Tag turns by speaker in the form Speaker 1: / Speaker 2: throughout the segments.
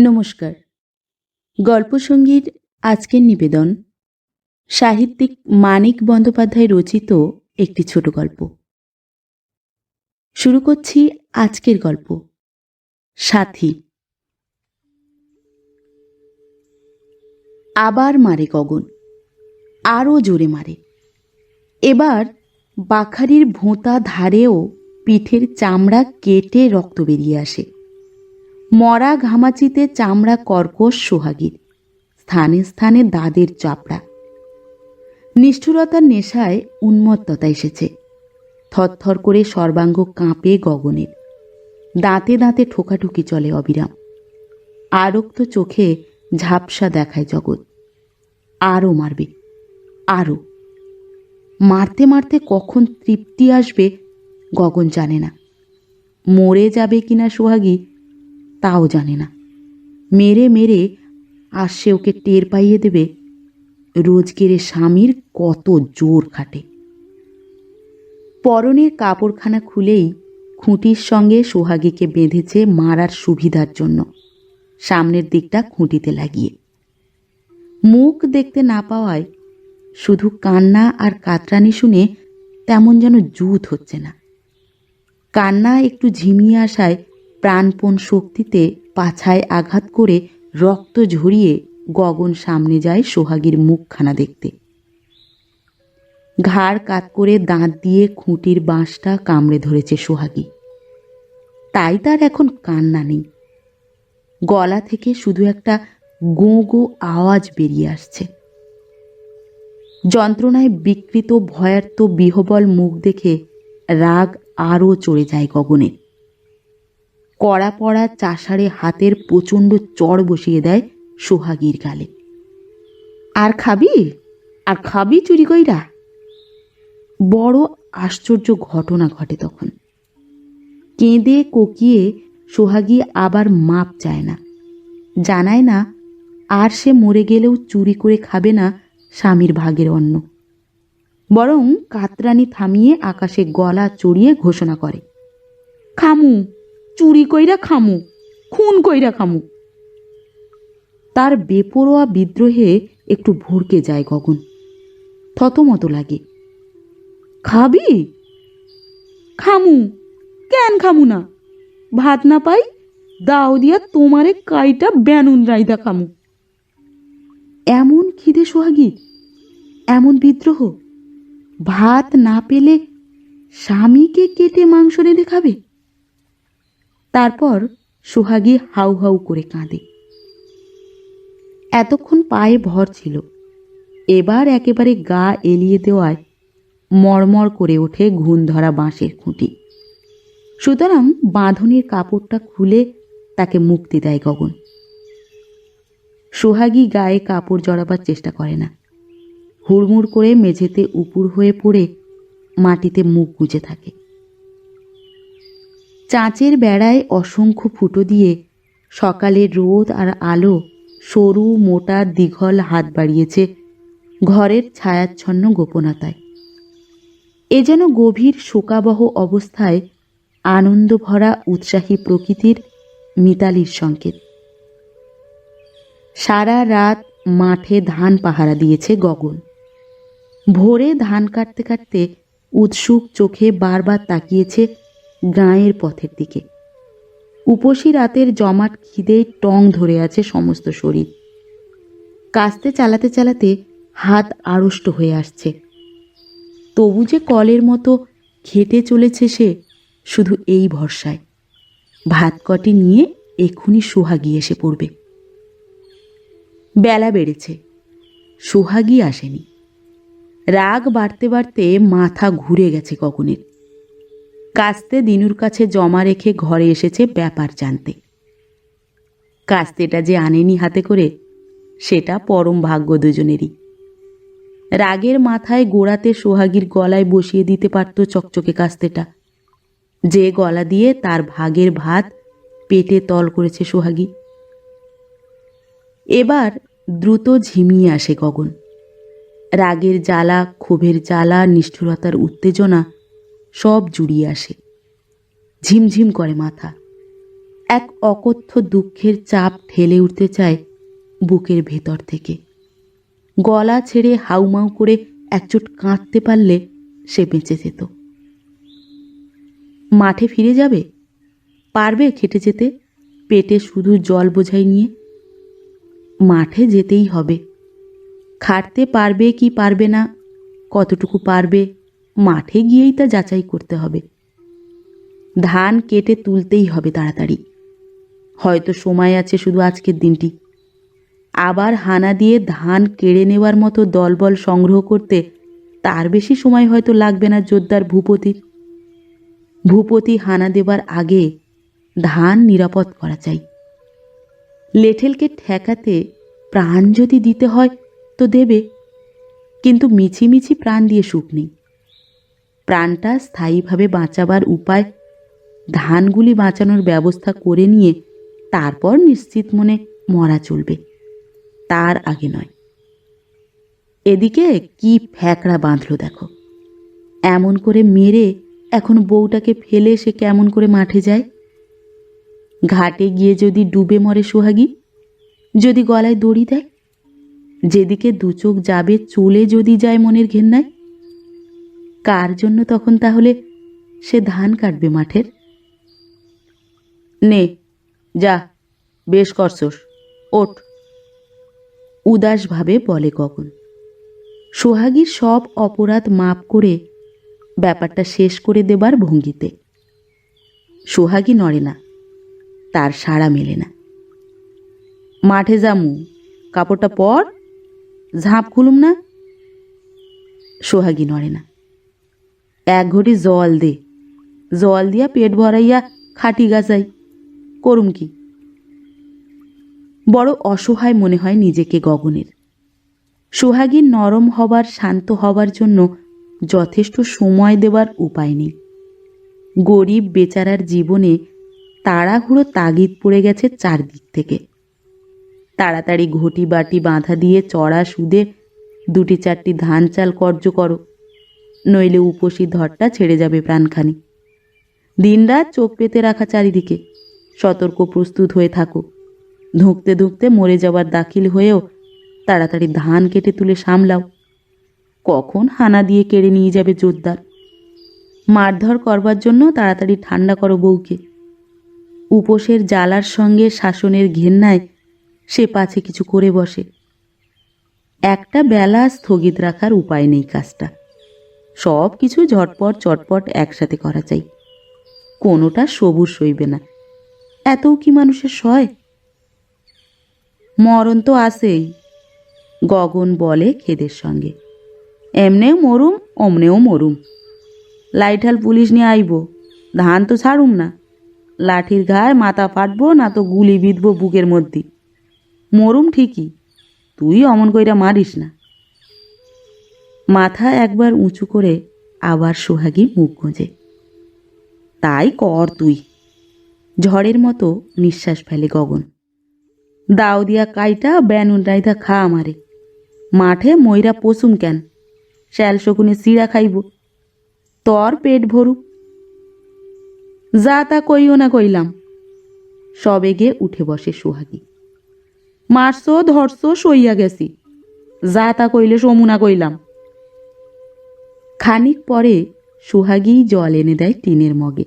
Speaker 1: নমস্কার। গল্প গল্পসঙ্গীর আজকের নিবেদন, সাহিত্যিক মানিক বন্দ্যোপাধ্যায় রচিত একটি ছোট গল্প। শুরু করছি আজকের গল্প, সাথী। আবার মারে গগন, আরও জোরে মারে। এবার বাখারির ভোঁতা ধারেও পিঠের চামড়া কেটে রক্ত বেরিয়ে আসে। মরা ঘামাচিতে চামড়া কর্কশ সোহাগীর, স্থানে স্থানে দাদের চাপড়া। নিষ্ঠুরতার নেশায় উন্মত্ততা এসেছে। থরথর করে সর্বাঙ্গ কাঁপে গগনের। দাঁতে দাঁতে ঠোকাঠুকি চলে অবিরাম। আরক্ত চোখে ঝাপসা দেখায় জগৎ। আরও মারবে আরও মারতে মারতে কখন তৃপ্তি আসবে গগন জানে না। মরে যাবে কিনা সোহাগী তাও জানে না। মেরে মেরে আর সে ওকে টের পাইয়ে দেবে। রোজগেরে স্বামীর কত জোর খাটে। পরনের কাপড়খানা খুলেই খুঁটির সঙ্গে সোহাগীকে বেঁধেছে মারার সুবিধার জন্য। সামনের দিকটা খুঁটিতে লাগিয়ে। মুখ দেখতে না পাওয়ায় শুধু কান্না আর কাতরানি শুনে তেমন যেন জুত হচ্ছে না। কান্না একটু ঝিমিয়ে আসায় প্রাণপণ শক্তিতে পাছায় আঘাত করে রক্ত ঝরিয়ে গগন সামনে যায় সোহাগীর মুখখানা দেখতে। ঘাড় কাত করে দাঁত দিয়ে খুঁটির বাঁশটা কামড়ে ধরেছে সোহাগী। তাই তার এখন কান্না নেই। গলা থেকে শুধু একটা গো গো আওয়াজ বেরিয়ে আসছে। যন্ত্রণায় বিকৃত ভয়ার্ত বিহবল মুখ দেখে রাগ আরও চড়ে যায় গগনে কড়া পড়া চাষারে হাতের প্রচণ্ড চড় বসিয়ে দেয় সোহাগীর গালে। আর খাবি? আর খাবি চুরি কইরা? বড় আশ্চর্য ঘটনা ঘটে তখন। কেঁদে কোকিয়ে সোহাগী আবার মাপ চায় না। জানায় না, আর সে মরে গেলেও চুরি করে খাবে না স্বামীর ভাগের অন্ন। বরং কাতরানি থামিয়ে আকাশে গলা চড়িয়ে ঘোষণা করে, খামু চুরি কইরা খামু, খুন কইরা খামু। তার বেপরোয়া বিদ্রোহে একটু ভরকে যায় গগন। থতমতো লাগে। খাবি? খামু, কেন খামু না? ভাত না পাই, দাও দিয়া তোমারে কাইটা ব্যানুন রাইদা খামু। এমন খিদে সোহাগী, এমন বিদ্রোহ। ভাত না পেলে স্বামীকে কেটে মাংস রেঁধে খাবে? তারপর সোহাগী হাউ হাউ করে কাঁদে। এতক্ষণ পায়ে ভর ছিল। এবার একেবারে গা এলিয়ে দেওয়ায় মরমর করে ওঠে ঘুণ ধরা বাঁশের খুঁটি। সুতরাং বাঁধনের কাপড়টা খুলে তাকে মুক্তি দেয় গগন। সোহাগী গায়ে কাপড় জড়াবার চেষ্টা করে না। হুড়মুড় করে মেঝেতে উপুর হয়ে পড়ে মাটিতে মুখ গুজে থাকে। চাঁচের বেড়ায় অসংখ্য ফুটো দিয়ে সকালের রোদ আর আলো সরু মোটা দীঘল হাত বাড়িয়েছে ঘরের ছায়াচ্ছন্ন গোপনতায়। এ যেন গভীর শোকাবহ অবস্থায় আনন্দ ভরা উৎসাহী প্রকৃতির মিতালির সংকেত। সারা রাত মাঠে ধান পাহারা দিয়েছে গগন। ভোরে ধান কাটতে কাটতে উৎসুক চোখে বারবার তাকিয়েছে গাঁয়ের পথের দিকে। উপসী রাতের জমাট খিদেই টং ধরে আছে সমস্ত শরীর। কাস্তে চালাতে চালাতে হাত আড়ষ্ট হয়ে আসছে। তবু যে কলের মতো খেটে চলেছে সে শুধু এই ভরসায়। ভাত কটি নিয়ে এক্ষুনি সোহাগী এসে পড়বে। বেলা বেড়েছে। সোহাগী আসেনি। রাগ বাড়তে বাড়তে মাথা ঘুরে গেছে কখনের কাস্তে দিনুর কাছে জমা রেখে ঘরে এসেছে ব্যাপার জানতে। কাস্তেটা যে আনেনি হাতে করে, সেটা পরম ভাগ্য দুজনেরই। রাগের মাথায় গোড়াতে সোহাগীর গলায় বসিয়ে দিতে পারত চকচকে কাস্তেটা। যে গলা দিয়ে তার ভাগের ভাত পেটে তল করেছে সোহাগী। এবার দ্রুত ঝিমিয়ে আসে গগন। রাগের জ্বালা, ক্ষোভের জ্বালা, নিষ্ঠুরতার উত্তেজনা সব জুড়িয়ে আসে। ঝিমঝিম করে মাথা। এক অকথ্য দুঃখের চাপ ঠেলে উঠতে চায় বুকের ভেতর থেকে। গলা ছেড়ে হাউমাউ করে একচোট কাঁদতে পারলে সে বেঁচে যেত। মাঠে ফিরে যাবে? পারবে খেটে যেতে? পেটে শুধু জল বোঝাই নিয়ে? মাঠে যেতেই হবে। খাটতে পারবে কি পারবে না? কতটুকু পারবে মাঠে গিয়েই তা যাচাই করতে হবে। ধান কেটে তুলতেই হবে তাড়াতাড়ি। হয়তো সময় আছে শুধু আজকের দিনটি। আবার হানা দিয়ে ধান কেড়ে নেওয়ার মতো দলবল সংগ্রহ করতে তার বেশি সময় হয়তো লাগবে না জোরদার ভূপতির। ভূপতি হানা দেবার আগে ধান নিরাপদ করা চাই। লেঠেলকে ঠেকাতে প্রাণ যদি দিতে হয় তো দেবে, কিন্তু মিছিমিছি প্রাণ দিয়ে সুখ নেই। প্রাণটা স্থায়ীভাবে বাঁচাবার উপায়, ধানগুলি বাঁচানোর ব্যবস্থা করে নিয়ে তারপর নিশ্চিত মনে মরা চলবে। তার আগে নয়। এদিকে কি ফ্যাকড়া বাঁধলো দেখো। এমন করে মেরে এখন বউটাকে ফেলে সে কেমন করে মাঠে যায়? ঘাটে গিয়ে যদি ডুবে মরে সোহাগী, যদি গলায় দড়ি দেয়? যেদিকে দুচোখ যাবে চলে যদি যায় মনের ঘেন্নায় কার জন্য তখন তাহলে সে ধান কাটবে মাঠের? নে, যা, বেশ করছস, ওঠ। উদাসভাবে বলে গগন। সোহাগীর সব অপরাধ মাপ করে ব্যাপারটা শেষ করে দেবার ভঙ্গিতে। সোহাগী নড়ে না, তার সাড়া মেলে না। মাঠে যামু, কাপড়টা পর, ঝাঁপ খুলুম না? সোহাগী নড়ে না। এক ঘটি জল দে। জল দিয়া পেট ভরাইয়া খাটি গাছাই করুম কি? বড় অসহায় মনে হয় নিজেকে গগনের। সোহাগীর নরম হবার, শান্ত হবার জন্য যথেষ্ট সময় দেবার উপায় নেই। গরিব বেচারার জীবনে তাড়াহুড়ো তাগিদ পড়ে গেছে চারদিক থেকে। তাড়াতাড়ি ঘটি বাটি বাঁধা দিয়ে চড়া সুদে দুটি চারটি ধান চাল কর্য করো। নইলে উপসী ধরটা ছেড়ে যাবে প্রাণখানি। দিনরাত চোখ পেতে রাখা চারিদিকে, সতর্ক প্রস্তুত হয়ে থাকো। ধুঁকতে ধুঁকতে মরে যাওয়ার দাখিল হয়েও তাড়াতাড়ি ধান কেটে তুলে সামলাও। কখন হানা দিয়ে কেড়ে নিয়ে যাবে জোরদার। মারধর করবার জন্য তাড়াতাড়ি ঠান্ডা করো বউকে। উপোসের জ্বালার সঙ্গে শাসনের ঘেন্নায় সে পাছে কিছু করে বসে। একটা বেলা স্থগিত রাখার উপায় নেই কাজটা। সব কিছু ঝটপট চটপট একসাথে করা চাই। কোনোটা সবুজ সইবে না। এতও কি মানুষের সয়? মরণ তো আসেই গগন বলে খেদের সঙ্গে। এমনেও মরুম, অমনেও মরুম। লাইঠাল পুলিশ নিয়ে আইব, ধান তো ছাড়ুম না। লাঠির ঘায়ে মাথা ফাটবো, না তো গুলি বিঁধবো বুকের মধ্যে। মরুম ঠিকই, তুই অমন কইরা মারিস না। মাথা একবার উঁচু করে আবার সোহাগী মুখ গোঁজে। তাই কর তুই। ঝড়ের মতো নিঃশ্বাস ফেলে গগন। দাও দিয়া কাইটা ব্যানুন রাইধা খা আমারে। মাঠে ময়রা পশুম কেন? শ্যাল শকুনে সিঁড়া খাইব। তর পেট ভরুক যা তা কইও না কইলাম। সবেগে উঠে বসে সোহাগী। মারছো, ধরছো, সইয়া গেছি। যা তা কইলে সমুনা কইলাম। খানিক পরে সোহাগী জল এনে দেয় টিনের মগে।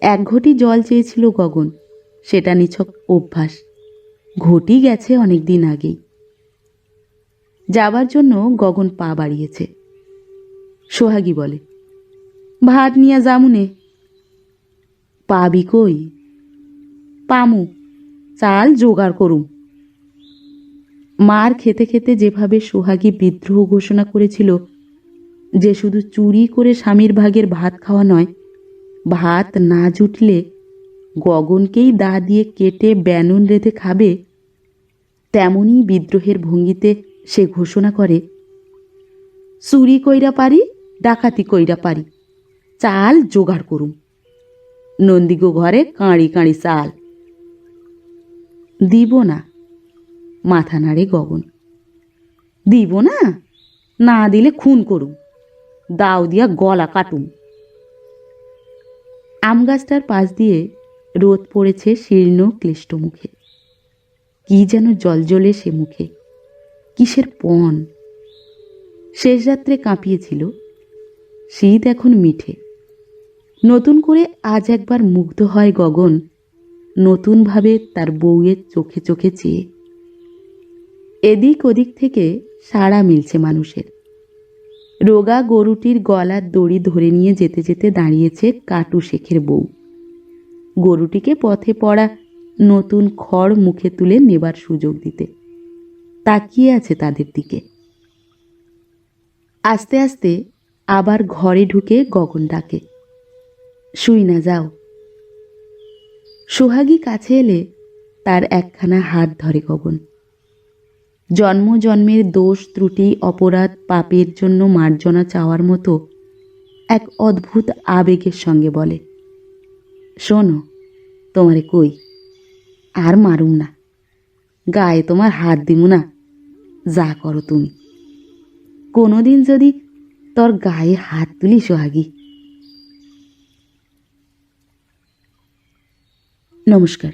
Speaker 1: এক ঘটি জল চেয়েছিল গগন, সেটা নিছক অভ্যাস। ঘটি গেছে অনেক দিন আগেই। যাবার জন্য গগন পা বাড়িয়েছে। সোহাগী বলে, ভাত নিয়ে যামুনে। পাবি কই? পামু, চাল জোগাড় করুম। মার খেতে খেতে যেভাবে সোহাগী বিদ্রোহ ঘোষণা করেছিল যে শুধু চুরি করে স্বামীর ভাগের ভাত খাওয়া নয়, ভাত না জুটলে গগনকেই দা দিয়ে কেটে ব্যানুন রেঁধে খাবে, তেমনই বিদ্রোহের ভঙ্গিতে সে ঘোষণা করে, চুরি কইরা পারি, ডাকাতি কইরা পারি, চাল জোগাড় করুম। নন্দিগো ঘরে কাঁড়ি কাঁড়ি চাল। দিব না। মাথা নাড়ে গগন। দিব না? না দিলে খুন করুম। দাও দিয়া গলা কাটুম। আম গাছটার পাশ দিয়ে রোদ পড়েছে শীর্ণ ক্লিষ্ট মুখে। কি যেন জলজলে সে মুখে। কিসের পণ? শেষ রাত্রে কাঁপিয়েছিল। শীত এখন মিঠে। নতুন করে আজ একবার মুগ্ধ হয় গগন নতুনভাবে তার বউয়ের চোখে চোখে চেয়ে। এদিক ওদিক থেকে সাড়া মিলছে মানুষের। রোগা গরুটির গলার দড়ি ধরে নিয়ে যেতে যেতে দাঁড়িয়েছে কাটু শেখের বউ। গরুটিকে পথে পড়া নতুন খড় মুখে তুলে নেবার সুযোগ দিতে। তাকিয়ে আছে তাদের দিকে। আস্তে আস্তে আবার ঘরে ঢুকে গগন ডাকে, শুই না, যাও। সোহাগী কাছে এলে তার একখানা হাত ধরে গগন। জন্ম, জন্মের দোষ, ত্রুটি, অপরাধ, পাপের জন্য মার্জনা চাওয়ার মতো এক অদ্ভুত আবেগের সঙ্গে বলে, শোনো, তোমারে কই? আর মারুম না। গায়ে তোমার হাত দিমু না। যা করো তুমি। কোনোদিন যদি তোর গায়ে হাত তুলি সোহাগী। নমস্কার।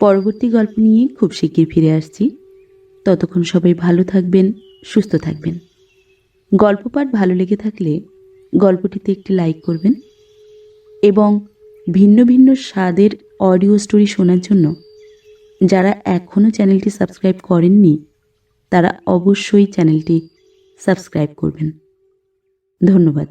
Speaker 1: পরবর্তী গল্প নিয়ে খুব শিগগির ফিরে আসছি। ততক্ষণ সবাই ভালো থাকবেন, সুস্থ থাকবেন। গল্প পাঠ ভালো লেগে থাকলে গল্পটিতে একটি লাইক করবেন এবং ভিন্ন ভিন্ন স্বাদের অডিও স্টোরি শোনার জন্য যারা এখনও চ্যানেলটি সাবস্ক্রাইব করেননি, তারা অবশ্যই চ্যানেলটি সাবস্ক্রাইব করবেন। ধন্যবাদ।